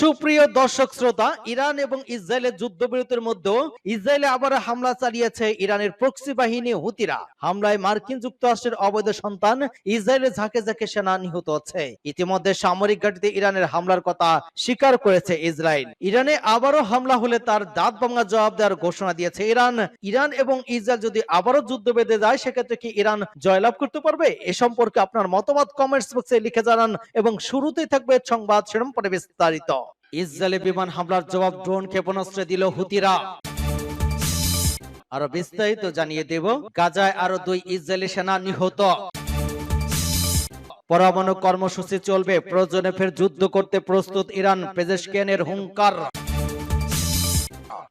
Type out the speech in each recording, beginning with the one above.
সুপ্রিয় দর্শক শ্রোতা, ইরান এবং ইসরায়েলের যুদ্ধবিরতির মধ্যেও ইসরায়েলে আবার হামলা চালিয়েছে ইরানের প্রক্সি বাহিনী হুতিরা। হামলায় মার্কিন যুক্তরাষ্ট্রের অবৈধ সন্তান ইসরায়েলে ঝাঁকে ঝাঁকে সেনা নিহত হচ্ছে। ইতিমধ্যে সামরিক ঘাটিতে ইরানের হামলার কথা স্বীকার করেছে ইসরায়েল। ইরানে আবারও হামলা হলে তার দাঁত ভাঙা জবাব দেওয়ার ঘোষণা দিয়েছে ইরান। ইরান এবং ইসরায়েল যদি আবারও যুদ্ধ বেঁধে যায়, সেক্ষেত্রে কি ইরান জয়লাভ করতে পারবে? এ সম্পর্কে আপনার মতামত কমেন্টস বক্সে লিখে জানান এবং শুরুতেই থাকবে সংবাদ শিরোনাম পরে বিস্তারিত। ইসরায়েলে বিমান হামলার জবাব ড্রোন ক্ষেপণাস্ত্রে দিল হুতিরা। আরও বিস্তারিত জানিয়ে দেব, গাজায় আরও দুই ইসরায়েলি সেনা নিহত। পরমাণু কর্মসূচি চলবে, প্রয়োজনে ফের যুদ্ধ করতে প্রস্তুত ইরান পেজেশকিয়ানের হুঙ্কার।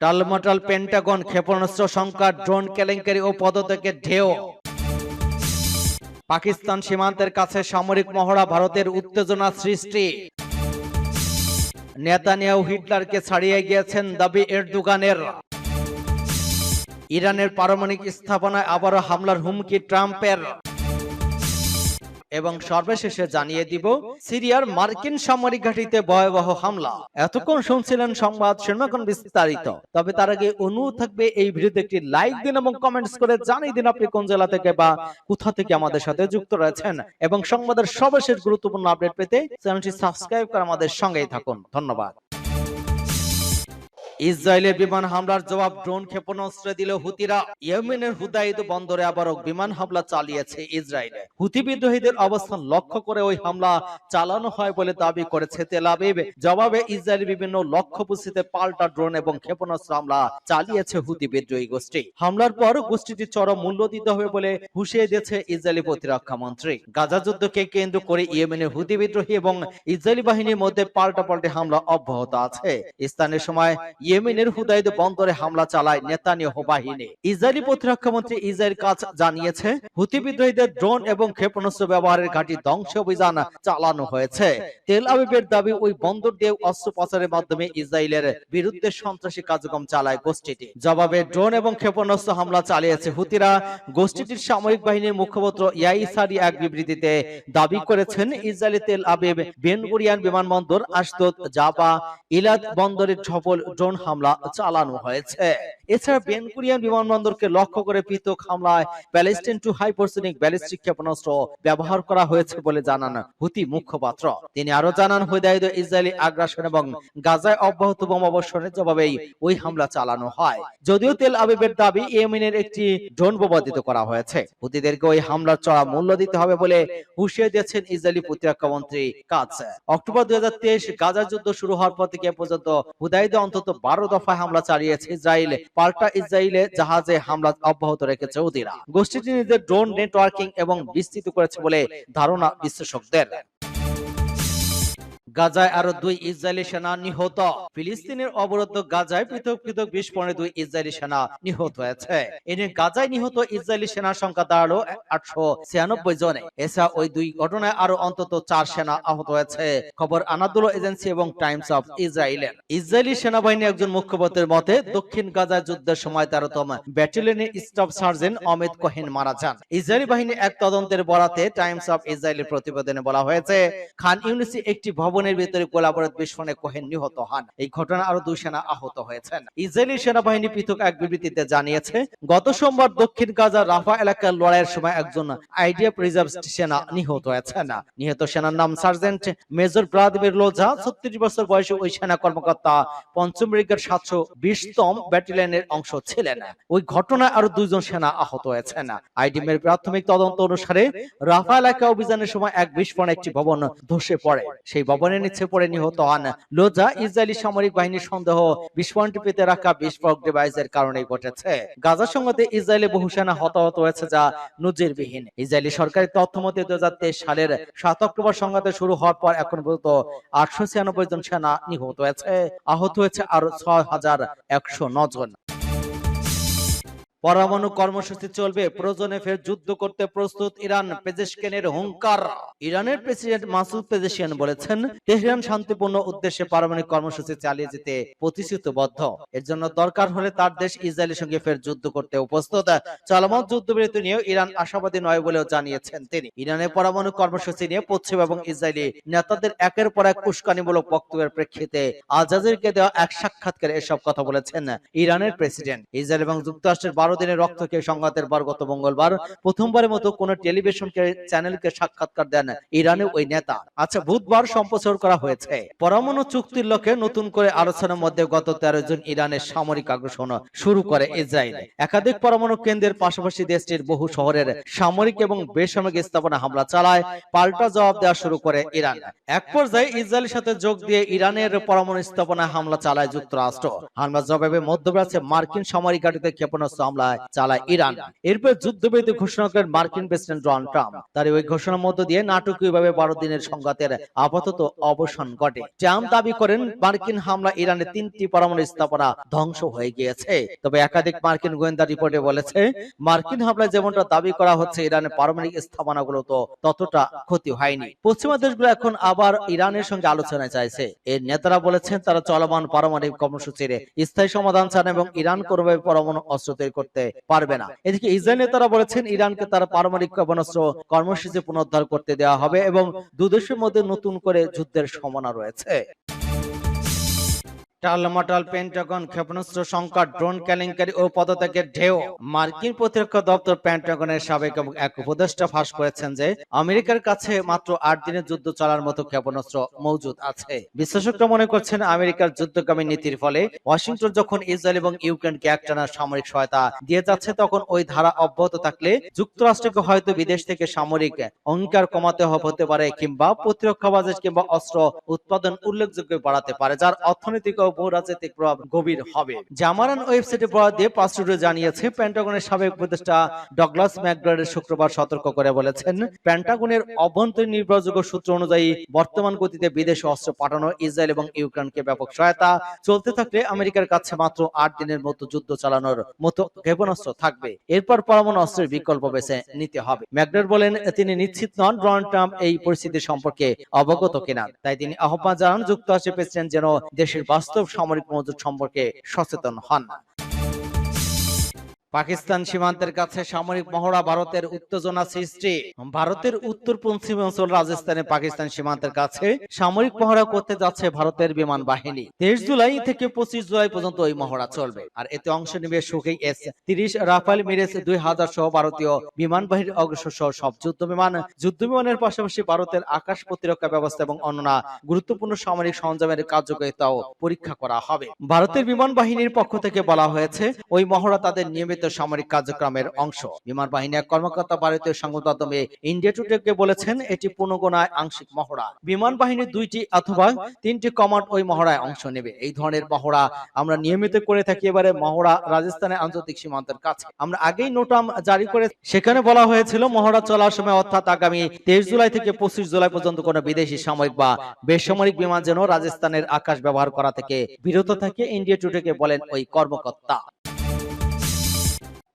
টালমাটাল পেন্টাগন ক্ষেপণাস্ত্র সংখ্যা ড্রোন কেলেঙ্কারি ও পদত্যাগের ঢেউ। পাকিস্তান সীমান্তের কাছে সামরিক মহড়া ভারতের উত্তেজনা সৃষ্টি। নেতানিয়াহু হিটলারকে ছাড়িয়ে গিয়েছেন দাবি এরদোগানের। ইরানের পারমাণবিক স্থাপনায় আবারও হামলার হুমকি ট্রাম্পের। এবং সর্বশেষে জানিয়ে দিব, সিরিয়ার মার্কিন সামরিক ঘাঁটিতে ভয়াবহ হামলা। এতক্ষণ শুনছিলেন সংবাদ শিরোনাম বিস্তারিত। তবে তার আগে অনুরোধ থাকবে, এই ভিডিওতে একটি লাইক দিন এবং কমেন্টস করে জানিয়ে দিন আপনি কোন জেলা থেকে বা কোথা থেকে আমাদের সাথে যুক্ত রয়েছেন। এবং সংবাদের সর্বশেষ গুরুত্বপূর্ণ আপডেট পেতে চ্যানেলটি সাবস্ক্রাইব করে আমাদের সঙ্গেই থাকুন। ধন্যবাদ। ইসরায়েলের বিমান হামলার জবাব ড্রোন ক্ষেপণাস্ত্রে দিল হুতিরা। ইয়েমেনের হুদাইদ বন্দরে আবারও বিমান হামলা চালিয়েছে ইসরায়েলে। হুতি বিদ্রোহীদের অবস্থান লক্ষ্য করে ওই হামলা চালানো হয় বলে দাবি করেছে তেল আবিব। জবাবে ইসরায়েল বিভিন্ন লক্ষ্যপুষ্টিতে পাল্টা ড্রোন এবং ক্ষেপণাস্ত্র হামলা চালিয়েছে হুতি বিদ্রোহী গোষ্ঠী। হামলার পর গোষ্ঠীটি চরম মূল্য দিতে হবে বলে হুঁশিয়ে দিয়েছে ইসরায়েলি প্রতিরক্ষা মন্ত্রী। গাজা যুদ্ধকে কেন্দ্র করে ইয়েমেনের হুতি বিদ্রোহী এবং ইসরায়েলি বাহিনীর মধ্যে পাল্টা পাল্টে হামলা অব্যাহত আছে। স্থানীয় সময় ইয়েমেনের হুদাইদ বন্দরে হামলা চালায় নেতানিয়াহু বাহিনী। ইসরায়েলি প্রতিরক্ষা মন্ত্রী ইসরায়েল কাজ জানিয়েছে, হুতি বিদ্রোহীদের ড্রোন এবং ক্ষেপণাস্ত্র ব্যবহারের ঘাঁটি ধ্বংস অভিযান চালানো হয়েছে। তেল আবিবের দাবি, ওই বন্দর দিয়ে অস্ত্র পাচারের মাধ্যমে ইসরায়েলের বিরুদ্ধে সন্ত্রাসী কার্যক্রম চালায় গোষ্ঠীটি। জবাবে ড্রোন এবং ক্ষেপণাস্ত্র হামলা চালিয়েছে হুতিরা। গোষ্ঠীটির সামরিক বাহিনীর মুখপাত্র ইয়াইসারি এক বিবৃতিতে দাবি করেছেন, ইসরায়েলি তেল আবিব বেনগুরিয়ান বিমানবন্দর আশদোদ জাবা ইলাদ বন্দরের সফল ড্রোন হামলা চালানো হয়েছে। এছাড়া বেনকুরিয়ান বিমানবন্দরকে লক্ষ্য করে পৃথক হামলায় প্যালেস্টাইন টু হাইপারসোনিক ব্যালিস্টিক ক্ষেপণাস্ত্র ব্যবহার করা হয়েছে বলে জানান হুতি মুখপাত্র। তিনি আরও জানান হুদায়দ ইসরায়েলি আগ্রাসন এবং গাজায় অব্যাহত বোমাবর্ষণের জবাবেই ওই হামলা চালানো হয়। যদিও তেল আবিবের দাবি ইয়েমেনের একটি ড্রোন বোমাদিত করা হয়েছে। হুতিদেরকে ওই হামলার চড়া মূল্য দিতে হবে বলে হুঁশিয়ে দিয়েছেন ইসরায়েলি প্রতিরক্ষা মন্ত্রী কাজ। অক্টোবর দুই হাজার তেইশ গাজা যুদ্ধ শুরু হওয়ার পর থেকে পর্যন্ত হুদাইদে অন্তত বারো দফায় হামলা চালিয়েছে ইসরায়েল। পাল্টা ইসরায়েলে জাহাজে হামলা অব্যাহত রেখেছে ওদিরা গোষ্ঠীটি নিজের ড্রোন নেটওয়ার্কিং এবং বিস্তৃত করেছে বলে ধারণা বিশ্লেষকদের। গাজায় আরও দুই ইসরায়েলি সেনা নিহত। ফিলিস্তিনের অবরুদ্ধ গাজায় পৃথক পৃথক বিস্ফোরণে দুই ইসরায়েলি সেনা নিহত হয়েছে। এনে গাজায় নিহত ইসরায়েলি সেনার সংখ্যা দাঁড়াল আটশো ছিয়ানব্বই জনে। এছাড়া ওই দুই ঘটনায় আরও অন্তত চার সেনা আহত হয়েছে। খবর আনাদুলো এজেন্সি এবং টাইমস অফ ইসরায়েলের। ইসরায়েলি সেনাবাহিনী একজন মুখপাত্রের মতে, দক্ষিণ গাজায় যুদ্ধের সময় তেরোতম ব্যাটালিয়নের স্টাফ সার্জেন্ট অমিত কোহেন মারা যান। ইসরায়েলি বাহিনী এক তদন্তের বরাতে টাইমস অফ ইসরায়েলের প্রতিবেদনে বলা হয়েছে, খান ইউনিসি একটি ভবনের ভিতরে গোলাবারুদ বিস্ফোরণে কোহেন নিহত হন। এই ঘটনা আরও দুই সেনা আহত হয়েছেন। ইসরায়েলি সেনাবাহিনী পৃথক এক বিবৃতিতে জানিয়েছে, গত সোমবার দক্ষিণ গাজা রাফা এলাকার লড়াইয়ের সময় একজন আইডিয়া রিজার্ভ সেনা নিহত হয়েছেন। নিহত সেনার নাম সার্জেন্ট মেজর ব্রাদমির লোজা ছত্রিশ বছর বয়সে ওই সেনা কর্মকর্তা পঞ্চম ব্রিগেড সাতশো বিশতম ব্যাটালিয়নের অংশ ছিলেন। ওই ঘটনায় আরও দুইজন সেনা আহত হয়েছেন। আইডিএমের প্রাথমিক তদন্ত অনুসারে রাফা এলাকা অভিযানের সময় এক বিস্ফোরণ একটি ভবন ধসে পড়ে। সেই ভবনের নিচে পড়ে নিহত হন। লোজা ইসরায়েলি সামরিক বাহিনীর সন্দেহ বিস্ফোরণটি পেতে রাখা বিস্ফোরক ডিভাইসের কারণে ঘটেছে। গাজা সংঘাতে ইসরায়েলি বহু সেনা হতাহত হয়েছে যা নজিরবিহীন। ইসরায়েলি সরকারি তথ্য মতে দু সালের সাত অক্টোবর সংঘাতে শুরু হওয়ার পর এখন পর্যন্ত আটশো ছিয়ানব্বই জন সেনা নিহত হয়েছে। আহত হয়েছে আরও ছয় হাজার একশো জন পরমাণু কর্মসূচি চলবে। প্রয়োজনে ফের যুদ্ধ করতে প্রস্তুত ইরান। পেজেশকেনের হুঙ্কার। ইরানের প্রেসিডেন্ট মাসুদ পেজেশিয়ান বলেছেন, তেহরান শান্তিপূর্ণ উদ্দেশ্যে পারমাণবিক কর্মসূচি চালিয়ে যেতে প্রতিশ্রুতিবদ্ধ। এর জন্য দরকার হলে তার দেশ ইসরায়েলের সঙ্গে ফের যুদ্ধ করতে উপস্থিত। চলমান যুদ্ধবিরতি নিয়েও ইরান আশাবাদী নয় বলেও জানিয়েছেন তিনি। ইরানের পরমাণু কর্মসূচি নিয়ে পশ্চিম এবং ইসরায়েলি নেতাদের একের পর এক উস্কানিমূলক বক্তব্যের প্রেক্ষিতে আজাজিরকে দেওয়া এক সাক্ষাৎকারে এসব কথা বলেছেন ইরানের প্রেসিডেন্ট। ইসরায়েল এবং যুক্তরাষ্ট্রের বারো দিনের রক্তকে সংঘাতের পর গত মঙ্গলবার, প্রথমবারের মতো কোন টেলিভিশন চ্যানেলকে সাক্ষাৎকার দেন ইরানের ওই নেতা। আচ্ছা বুধবার সম্প্রচার করা হয়েছে। পরমাণু চুক্তির লক্ষ্যে নতুন করে আলোচনার মধ্যে গত তেরো জন ইরানের সামরিক আগ্রাসন শুরু করে ইসরায়েল। একাধিক পরমাণু কেন্দ্রের পাশাপাশি দেশটির বহু শহরের সামরিক এবং বেসামরিক স্থাপনা হামলা চালায়, পাল্টা জবাব দেওয়া শুরু করে ইরান। এক পর্যায়ে ইসরায়েলের সাথে যোগ দিয়ে ইরানের পরমাণু স্থাপনা হামলা চালায় যুক্তরাষ্ট্র। হামলা জবাবে মধ্যপ্রাচ্যে মার্কিন সামরিক ঘাটিতে ক্ষেপণাস্ত্র হামলায় চালায় ইরান। এরপর যুদ্ধবিরতি ঘোষণা করেন মার্কিন প্রেসিডেন্ট ডোনাল্ড ট্রাম্প। তার ওই ঘোষণার মধ্য দিয়ে নাটকীয়ভাবে বারো দিনের সংঘাতের আপাতত অবসান ঘটে। ট্রাম্প দাবি করেন, মার্কিন হামলা ইরানের তিনটি পরমাণু স্থাপনা ধ্বংস হয়ে গিয়েছে। তবে একাধিক মার্কিন গোয়েন্দা রিপোর্টে বলেছে, মার্কিন হামলায় যেমনটা দাবি করা হচ্ছে, ইরানের পারমাণবিক স্থাপনাগুলো তো ততটা ক্ষতি হয়নি। পশ্চিমা দেশগুলো এখন আবার ইরানের সঙ্গে আলোচনায় চাইছে। এর নেতারা বলেছেন, তারা চলমান পারমাণবিক কর্মসূচির স্থায়ী সমাধান চান এবং ইরান কোনোভাবে পরমাণু অস্ত্র তৈরি করতে পারবে না। এদিকে ইসরায়েল নেতারা বলেছেন, ইরানকে তার পারমাণবিক ক্ষেপণাস্ত্র কর্মসূচি পুনরুদ্ধার করতে দেওয়া হবে এবং দুদেশের মধ্যে নতুন করে যুদ্ধের সম্ভাবনা রয়েছে। টালমাটাল পেন্টাগন, ক্ষেপণাস্ত্র, সংকট, ড্রোন ও পদত্যাগের ঢেউ। মার্কিন প্রতিরক্ষা দপ্তর পেন্টাগনের সাবেক এবং এক উপদেষ্টা ফাঁস করেছেন যে, আমেরিকার কাছে মাত্র আট দিনের যুদ্ধ চলার মতো ক্ষেপণাস্ত্র মজুদ আছে। বিশ্লেষকরা মনে করছেন আমেরিকার নীতির ফলে ওয়াশিংটন যখন ইসরায়েল এবং ইউক্রেনকে একটানা সামরিক সহায়তা দিয়ে যাচ্ছে, তখন ওই ধারা অব্যাহত থাকলে যুক্তরাষ্ট্রকে হয়তো বিদেশ থেকে সামরিক অঙ্গীকার কমাতে হতে পারে কিংবা প্রতিরক্ষা বাজেট কিংবা অস্ত্র উৎপাদন উল্লেখযোগ্য বাড়াতে পারে, যার অর্থনৈতিক বহুরাজনৈতিক প্রভাব গভীর হবে। জামারান ওয়েবসাইটে বরাদ দিয়ে জানিয়েছে সাবেক উপদেষ্টা ডগলাস ম্যাকগ্রেডের শুক্রবার সতর্ক করে বলেছেন অভ্যন্তরীণ নির্ভরযোগ্য সূত্র অনুযায়ী বর্তমান গতিতে অস্ত্র পাঠানো ইসরায়েল এবং ইউক্রেনকে ব্যাপক সহায়তা, চলতে থাকলে আমেরিকার কাছে মাত্র আট দিনের মতো যুদ্ধ চালানোর মতো ক্ষেপণাস্ত্র থাকবে। এরপর পরমাণু অস্ত্রের বিকল্প বেছে নিতে হবে। ম্যাকগ্রেড বলেন, তিনি নিশ্চিত নন ডোনাল্ড ট্রাম্প এই পরিস্থিতি সম্পর্কে অবগত কিনা। তাই তিনি আহ্বান জানান, যুক্তরাষ্ট্রের প্রেসিডেন্ট যেন দেশের বাস্তব সামরিক মজুদ সম্পর্কে সচেতন হন। পাকিস্তান সীমান্তের কাছে সামরিক মহড়া ভারতের উত্তেজনা সৃষ্টি। ভারতের উত্তর পশ্চিম অঞ্চল রাজস্থানে পাকিস্তান সীমান্তের কাছে সামরিক মহড়া করতে যাচ্ছে ভারতের বিমান বাহিনী। তেইশ জুলাই থেকে পঁচিশ জুলাই পর্যন্ত এই মহড়া চলবে। আর এতে অংশ নেবে সুখেই এস তিরিশ রাফাল মিরেজ দুই হাজার সহ ভারতীয় বিমান বাহিনীর অগ্রসর সহ সব যুদ্ধ বিমান যুদ্ধ বিমানের পাশাপাশি ভারতের আকাশ প্রতিরক্ষা ব্যবস্থা এবং অন্যান্য গুরুত্বপূর্ণ সামরিক সরঞ্জামের কার্যকারিতাও পরীক্ষা করা হবে। ভারতের বিমান বাহিনীর পক্ষ থেকে বলা হয়েছে ওই মহড়া তাদের নিয়মিত সামরিক কার্যক্রমের অংশ। বিমান বাহিনী এক কর্মকর্তা ভারতীয় সংবাদ মাধ্যমে ইন্ডিয়া টুডেকে বলেছেন এটি পুনগণায় আংশিক মহড়া। বিমান বাহিনীর দুইটি অথবা তিনটি কমান্ড ওই মহড়ায় অংশ নেবে। এই ধরনের মহড়া আমরা নিয়মিত করে থাকি এবারে মহড়া রাজস্থানের আন্তর্জাতিক সীমান্তের কাছে। আমরা আগেই নোটাম জারি করে সেখানে বলা হয়েছিল মহড়া চলার সময় অর্থাৎ আগামী তেইশ জুলাই থেকে পঁচিশ জুলাই পর্যন্ত কোনো বিদেশি সামরিক বা বেসামরিক বিমান যেন রাজস্থানের আকাশ ব্যবহার করা থেকে বিরত থাকে ইন্ডিয়া টুডেকে বলেন ওই কর্মকর্তা।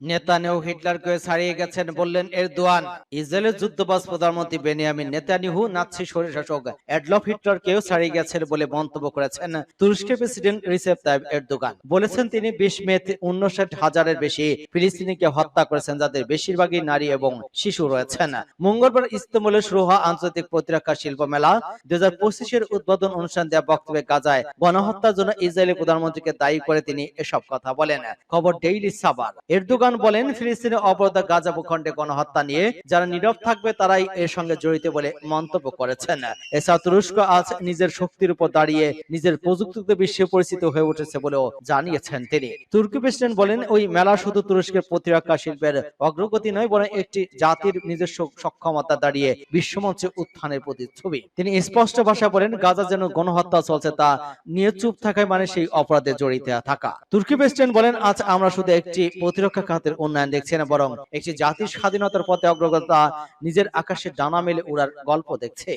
নেতানিয়াহু হিটলারকে ছাড়িয়ে গেছেন বললেন এরদোয়ান। ইসরায়েলের যুদ্ধবাজ প্রধানমন্ত্রী বেনিয়ামিন নেতানিয়াহু নাৎসি স্বৈরশাসক অ্যাডলফ হিটলারকেও ছাড়িয়ে গেছেন বলে মন্তব্য করেছেন তুরস্কের প্রেসিডেন্ট রিসেপ তাইব এরদোগান। বলেছেন তিনি বিশ মে উনষাট হাজারের বেশি ফিলিস্তিনিকে হত্যা করেছেন, যাদের বেশিরভাগই নারী এবং শিশু রয়েছেন। মঙ্গলবার ইস্তাম্বুলে শুরু হওয়া আন্তর্জাতিক প্রতিরক্ষা শিল্প মেলা দুই হাজার পঁচিশের উদ্বোধন অনুষ্ঠান দেওয়া বক্তব্যে গাজায় গণহত্যার জন্য ইসরায়েলি প্রধানমন্ত্রীকে দায়ী করে তিনি এসব কথা বলেন। খবর ডেইলি সাবার এরদোগান এরদোগান বলেন, ফিলিস্তিনের অবরোধ গাজা ভূখণ্ডে গণহত্যা নিয়ে যারা নীরব থাকবে তারাই এর সঙ্গে জড়িত বলে মন্তব্য করেছেন। এছাড়া তুরস্ক আজ নিজের শক্তির উপর দাঁড়িয়ে নিজের প্রযুক্তিতে বিশ্বে পরিচিত হয়ে উঠেছে বলেও জানিয়েছেন তিনি। তুর্কি প্রেসিডেন্ট বলেন, ওই মেলা শুধু তুরস্কের প্রতিরক্ষা শিল্পের অগ্রগতি নয়, বরং একটি জাতির নিজস্ব সক্ষমতা দাঁড়িয়ে বিশ্বমঞ্চে উত্থানের প্রতিচ্ছবি। তিনি স্পষ্ট ভাষা বলেন, গাজা যেন গণহত্যা চলছে তা নিয়ে চুপ থাকায় মানে সেই অপরাধে জড়িত থাকা। তুর্কি প্রেসিডেন্ট বলেন, আজ আমরা শুধু একটি প্রতিরক্ষা খাতের উন্নয়ন দেখছে না বরং একটি জাতির স্বাধীনতার পথে অগ্রগতা নিজের আকাশে ডানা মেলে উড়ার গল্প দেখছে।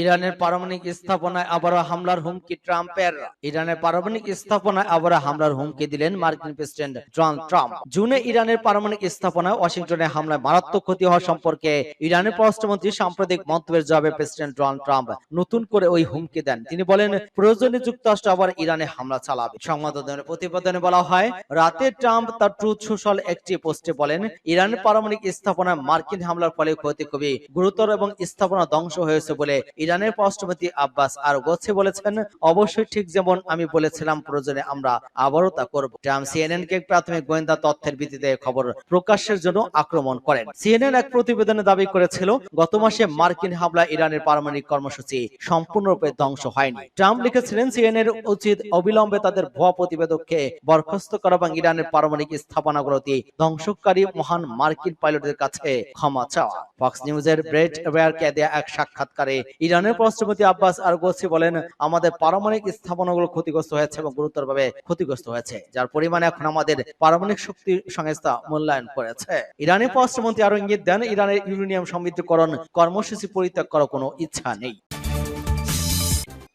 ইরানের পারমাণবিক স্থাপনায় আবারও হামলার হুমকি ট্রাম্পের। ইরানের পারমাণবিক স্থাপনায় আবারও হামলার হুমকি দিলেন মার্কিন প্রেসিডেন্ট ডোনাল্ড ট্রাম্প। জুনে ইরানের পারমাণবিক স্থাপনায় ওয়াশিংটনে হামলায় মারাত্মক ক্ষতি হওয়া সম্পর্কে ইরানের পররাষ্ট্রমন্ত্রী সাম্প্রতিক মন্তব্যের জবাবে প্রেসিডেন্ট ডোনাল্ড ট্রাম্প নতুন করে ওই হুমকি দেন। তিনি বলেন, প্রয়োজনে যুক্তরাষ্ট্র আবার ইরানে হামলা চালাবে। সংবাদদাতাদের প্রতিবেদনে বলা হয়, রাতে ট্রাম্প তার ট্রুথ সোশ্যাল একটি পোস্টে বলেন, ইরানের পারমাণবিক স্থাপনায় মার্কিন হামলার ফলে ক্ষতি খুবই গুরুতর এবং স্থাপনা ধ্বংস হয়েছে বলে ইরানের পররাষ্ট্রমন্ত্রী আব্বাস আর গোছে বলেছেন, অবশ্যই ঠিক যেমন আমি বলেছিলাম প্রয়োজনে আমরা আবারও তা করব। ট্রাম্প সিএনএন কে প্রাথমিক গোয়েন্দা তথ্যের ভিত্তিতে খবর প্রকাশের জন্য আক্রমণ করেন। সিএনএন এক প্রতিবেদনে দাবি করেছিল, গত মাসে মার্কিন হামলা ইরানের পারমাণবিক কর্মসূচি সম্পূর্ণরূপে ধ্বংস হয়নি। ট্রাম্প লিখেছিলেন সিএনএন উচিত অবিলম্বে তাদের ভুয়া প্রতিবেদককে বরখাস্ত করা এবং ইরানের পারমাণবিক স্থাপনাগুলোতে ধ্বংসকারী মহান মার্কিন পাইলটদের কাছে ক্ষমা চাওয়া। ফক্স নিউজের ব্রেড ওয়ারকে দেয়া এক সাক্ষাৎকারে ইরানের রাষ্ট্রপতি আব্বাস আর গোসি বলেন, আমাদের পারমাণবিক স্থাপনাগুলো ক্ষতিগ্রস্ত হয়েছে এবং গুরুতরভাবে ক্ষতিগ্রস্ত হয়েছে, যার পরিমাণ এখন আমাদের পারমাণবিক শক্তি সংস্থা মূল্যায়ন করেছে। ইরানের পররাষ্ট্রমন্ত্রী আরও ইঙ্গিত দেন, ইরানের ইউরেনিয়াম সমৃদ্ধকরণ কর্মসূচি পরিত্যাগ করার কোনো ইচ্ছা নেই।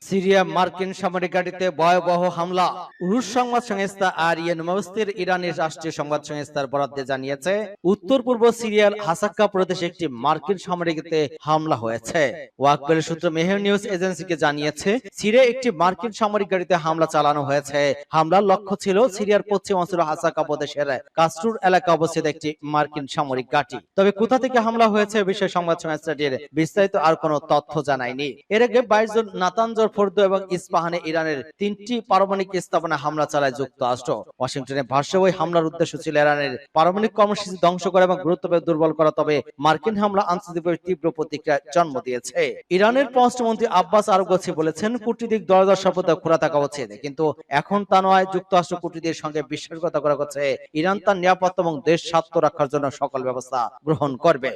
সিরিয়া মার্কিন সামরিক ঘাঁটিতে ভয়াবহ হামলা। রুশ সংবাদ সংস্থা আর আরিয়ান মস্তির ইরানের রাষ্ট্রীয় সংবাদ সংস্থার বরাদ্দে জানিয়েছে উত্তর পূর্ব সিরিয়ার হাসাক্কা প্রদেশে একটি মার্কিন সামরিকতে হামলা হয়েছে। ওয়াকবেল সূত্র মেহের নিউজ এজেন্সিকে জানিয়েছে সিরিয়া একটি মার্কিন সামরিক গাড়িতে হামলা চালানো হয়েছে। হামলার লক্ষ্য ছিল সিরিয়ার পশ্চিম অঞ্চল হাসাক্কা প্রদেশের কাস্টুর এলাকা অবস্থিত একটি মার্কিন সামরিক ঘাঁটি। তবে কোথা থেকে হামলা হয়েছে বিষয়ে সংবাদ সংস্থাটির বিস্তারিত আর কোনো তথ্য জানায়নি। এর আগে বাইশ জন নাতানজর ফোর্দ এবং ইস্পাহানে ইরানের তিনটি পারমাণবিক স্থাপনা হামলা চালায় যুক্তরাষ্ট্র। ওয়াশিংটনে ভাষ্য ওই হামলার উদ্দেশ্য ছিল ইরানের পারমাণবিক কর্মসূচি ধ্বংস করা এবং গুরুত্বভাবে দুর্বল করা তবে মার্কিন হামলা আন্তর্জাতিক তীব্র প্রতিক্রিয়া জন্ম দিয়েছে। ইরানের পররাষ্ট্রমন্ত্রী আব্বাস আরগোছি বলেছেন কূটনীতিক দরজার শপথ খোলা থাকা উচিত কিন্তু এখন তা নয় যুক্তরাষ্ট্র কূটনীতির সঙ্গে বিশ্বাসঘাতকতা করা হচ্ছে ইরান তার নিরাপত্তা এবং দেশ স্বার্থ রক্ষার জন্য সকল ব্যবস্থা গ্রহণ করবে।